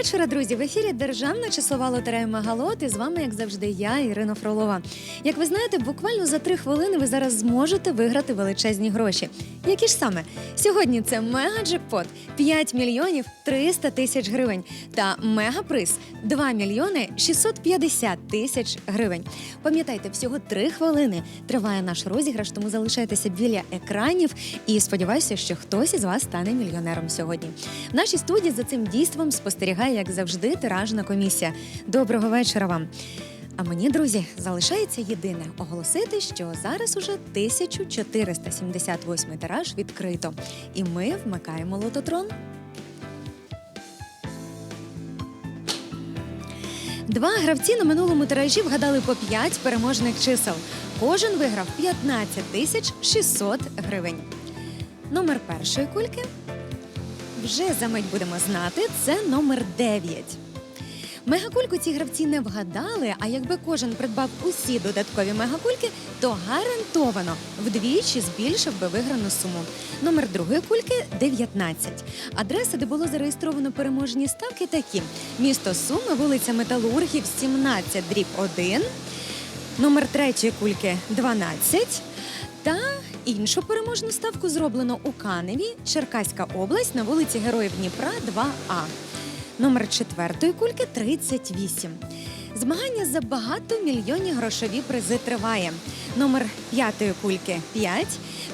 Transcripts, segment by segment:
вечора, друзі. В ефірі Державна числова лотерея Магалот. І з вами, як завжди, я, Ірина Фролова. Як ви знаєте, буквально за три хвилини ви зараз зможете виграти величезні гроші. Які ж саме? Сьогодні це мегаджекпот 5 мільйонів 300 тисяч гривень та мегаприз 2 мільйони 650 тисяч гривень. Пам'ятайте, всього три хвилини триває наш розіграш, тому залишайтеся біля екранів і сподіваюся, що хтось із вас стане мільйонером сьогодні. В нашій студії за цим дійством спостерігає, як завжди, тиражна комісія. Доброго вечора вам. А мені, друзі, залишається єдине оголосити, що зараз уже 1478 тираж відкрито, і ми вмикаємо лототрон. Два гравці на минулому тиражі вгадали по 5 переможних чисел. Кожен виграв 15 тисяч 600 гривень. Номер першої кульки вже за мить будемо знати. Це номер 9. Мегакульку ці гравці не вгадали, а якби кожен придбав усі додаткові мегакульки, то гарантовано вдвічі збільшив би виграну суму. Номер другої кульки 19. Адреси, де було зареєстровано переможні ставки, такі: місто Суми, вулиця Металургів, 17, дріб 1. Номер третьої кульки 12. Та іншу переможну ставку зроблено у Каневі, Черкаська область на вулиці Героїв Дніпра, 2А. Номер четвертої кульки 38. Змагання за багатомільйонні грошові призи триває. Номер п'ятої кульки 5.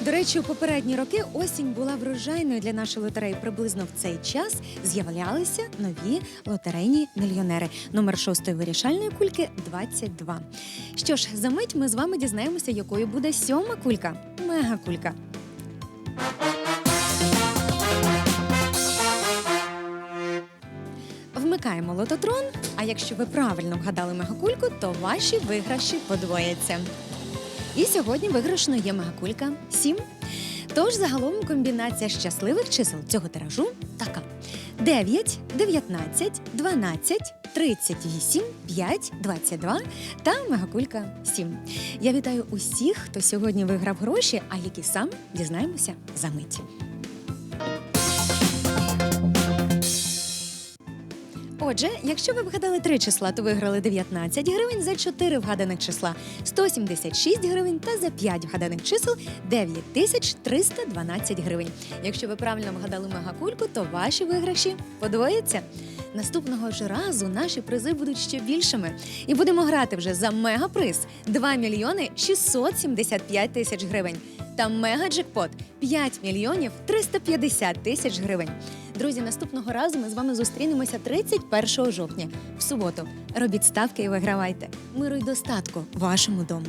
До речі, у попередні роки осінь була врожайною для нашої лотереї. Приблизно в цей час з'являлися нові лотерейні мільйонери. Номер шостої вирішальної кульки 22. Що ж, за мить ми з вами дізнаємося, якою буде сьома кулька мегакулька. Вмикаємо лототрон. А якщо ви правильно вгадали мегакульку, то ваші виграші подвояться. І сьогодні виграшно є мегакулька 7. Тож загалом комбінація щасливих чисел цього тиражу така: 9, 19, 12, 38, 5, 22 та мегакулька 7. Я вітаю усіх, хто сьогодні виграв гроші, а які сам дізнаємося за мить. Отже, якщо ви вгадали три числа, то виграли 19 гривень за 4 вгаданих числа, 176 гривень та за 5 вгаданих чисел 9312 гривень. Якщо ви правильно вгадали мегакульку, то ваші виграші подвояться. Наступного ж разу наші призи будуть ще більшими. І будемо грати вже за мегаприз 2 мільйони 675 тисяч гривень та мегаджекпот 5 мільйонів 350 тисяч гривень. Друзі, наступного разу ми з вами зустрінемося 31 жовтня в суботу. Робіть ставки і вигравайте. Миру й достатку вашому дому.